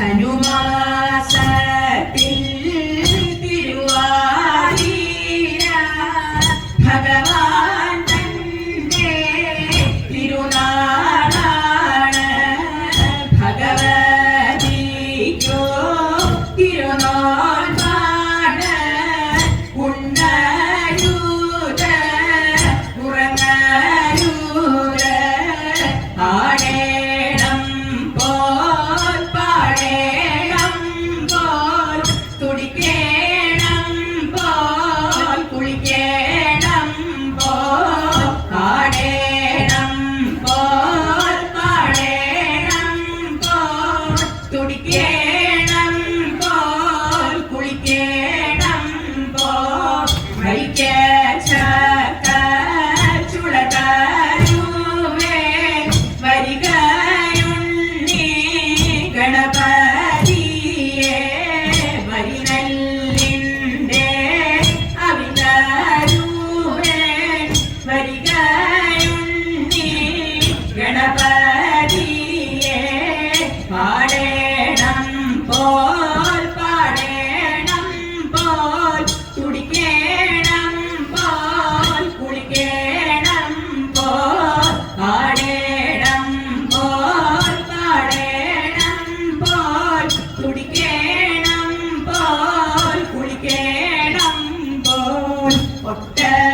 Hanuma Sapin.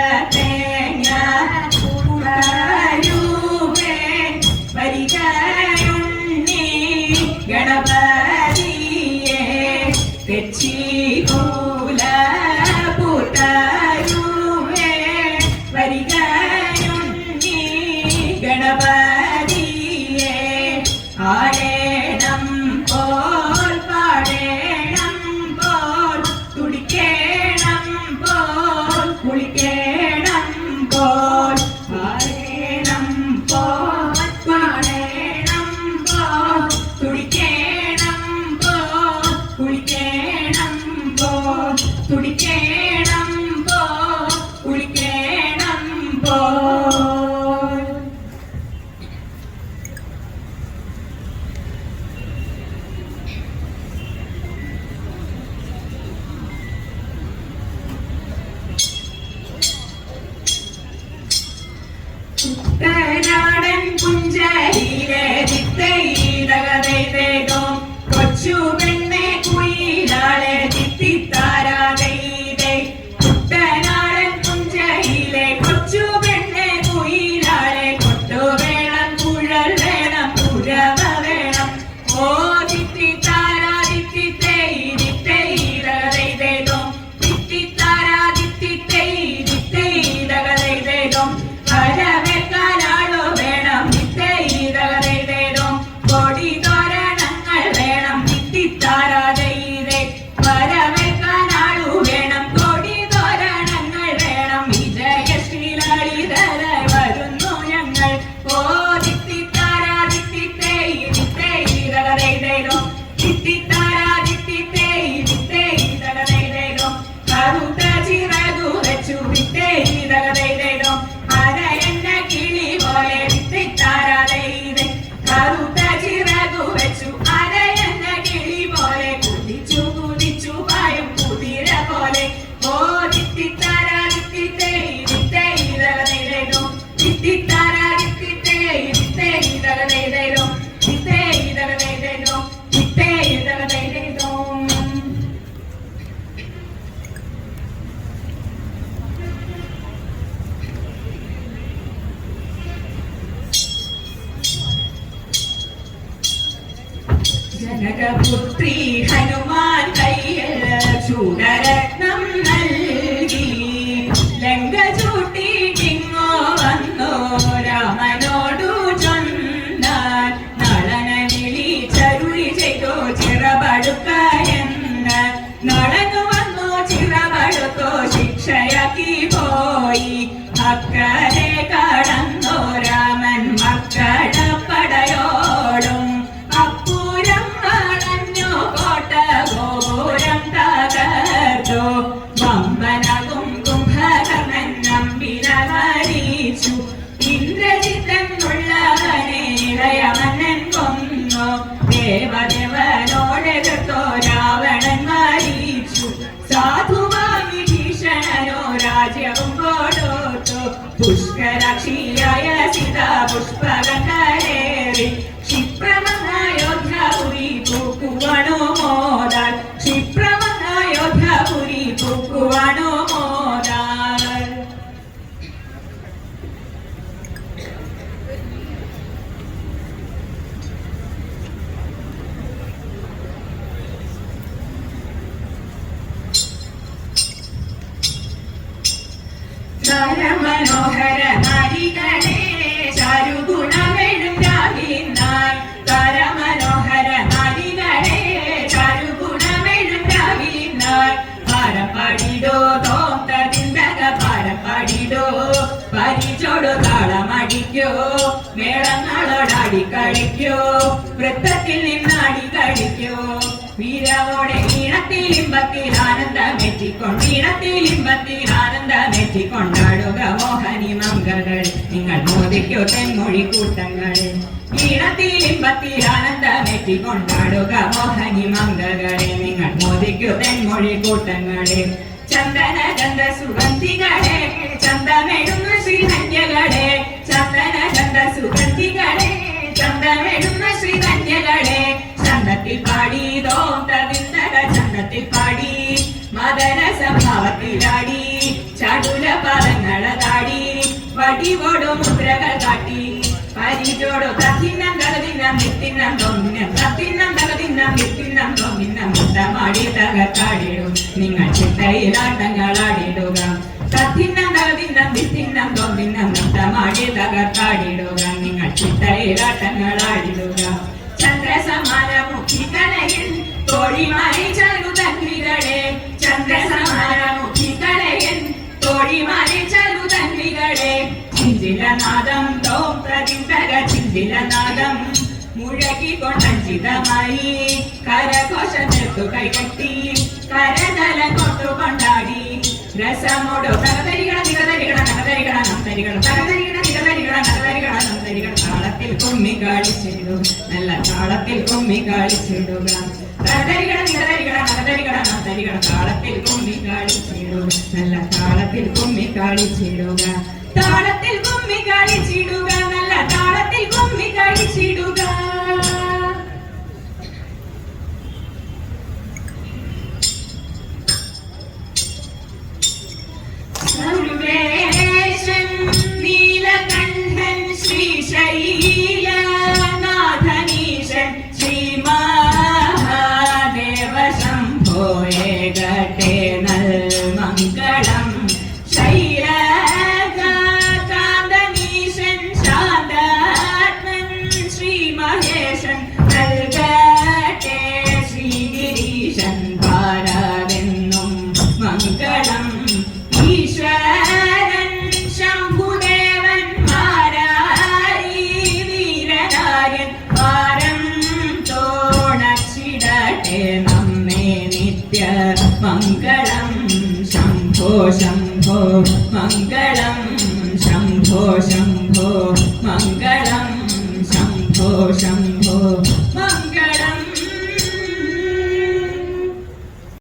ഒട്ടത്തേങ്ങ നിത്തിത്താരാതൈതേ വരവേൽക്കാനാളു ജനകപുത്രി Hanuman കയ്യിൽ ചൂടരത്നം മനോഹര വൃത്തത്തിൽ നിന്നാടി കളിക്കോ വീരവോടെ ഈണത്തിൽ ഇമ്പത്തിൽ ആനന്ദമെറ്റിക്കൊണ്ട് ഈണത്തിൽ ഇമ്പത്തിൽ ആനന്ദമെറ്റിക്കൊണ്ടാടുക മോഹനി മംഗകൾ നിങ്ങൾ മോദിക്കോ തെന്മൊഴി കൂട്ടങ്ങൾ. ഈണത്തിൽ ഇമ്പത്തിൽ ആനന്ദമെറ്റിക്കൊണ്ടാടുക മോഹനി മംഗകളെ നിങ്ങൾ മോദിക്കോ തെന്മൊഴി കൂട്ടങ്ങളെ ചന്ദന ചന്ദ സുഗന്ധികളെ ചന്തമെടുന്ന ശ്രീധന്യകളെ. ചന്ദന ചന്ദ സുഗന്ധികളെ ചന്തമെടുന്ന ശ്രീധന്യകളെ. ചന്തത്തിൽ പാടി തോന്തതിന്തക ചന്ദത്തിൽ പാടി മദന സ്വഭാവത്തിലാടി ചടുല പദങ്ങളതാടി വടിവോടു മുദ്രകൾ കാട്ടി പരിചോടു തത്തിന്നം തകതിന്നം നിത്തിന്നം തോന്നിനം തത്തിന്നം തകതിന്നം നിത്തിന്നം തോന്നിനം മുത്തമാടി തകർത്താടിടും. നിങ്ങൾ ചിട്ടയിലാട്ടങ്ങളാടിടുക തത്തിന്നം തകതിന്നം നിത്തിന്നം തോന്നിനം മുത്തമാടി തകർത്താടിടുക. നിങ്ങൾ ചിട്ടയിലാട്ടങ്ങളാടിടുക ചന്ദ്രസമാന തോഴിമാരി ചരുതന്വികളെ ചന്ദ്രസമാന മുഖികളയിൽ തോഴിമാരി ചരുതന്വികളെ ചിഞ്ചിലനാദം തോം പ്രതിന്തക ചിഞ്ചിലനാദം മുഴകിക്കൊണ്ടഞ്ചിതമായി കരഘോഷം ചേർത്തു കൈകട്ടി കരതല കൊണ്ടു കൊണ്ടാടി രസമോടു തകതരികട നികതരികട നകതരികട നന്തരികട തകതരികട നികതരികട നകതരികട നന്തരികട താളത്തിൽ കുമ്മി കാളിച്ചിടുക നല്ല താളത്തിൽ കുമ്മി കാളിച്ചിടുക തകതരികട നികതരികട നകതരികട നന്തരികട താളത്തിൽ കുമ്മി കാളിച്ചിടുക നല്ല താളത്തിൽ കുമ്മി കാളിച്ചിടുക താളത്തിൽ കുമ്മി കാളിച്ചിടുക നല്ല താളത്തിൽ കുമ്മി നമ്മെ നിത്യ മംഗളം ശംഭോ ശംഭോ മംഗളം. ശംഭോ ശംഭോ മംഗളം. ശംഭോ ശംഭോ.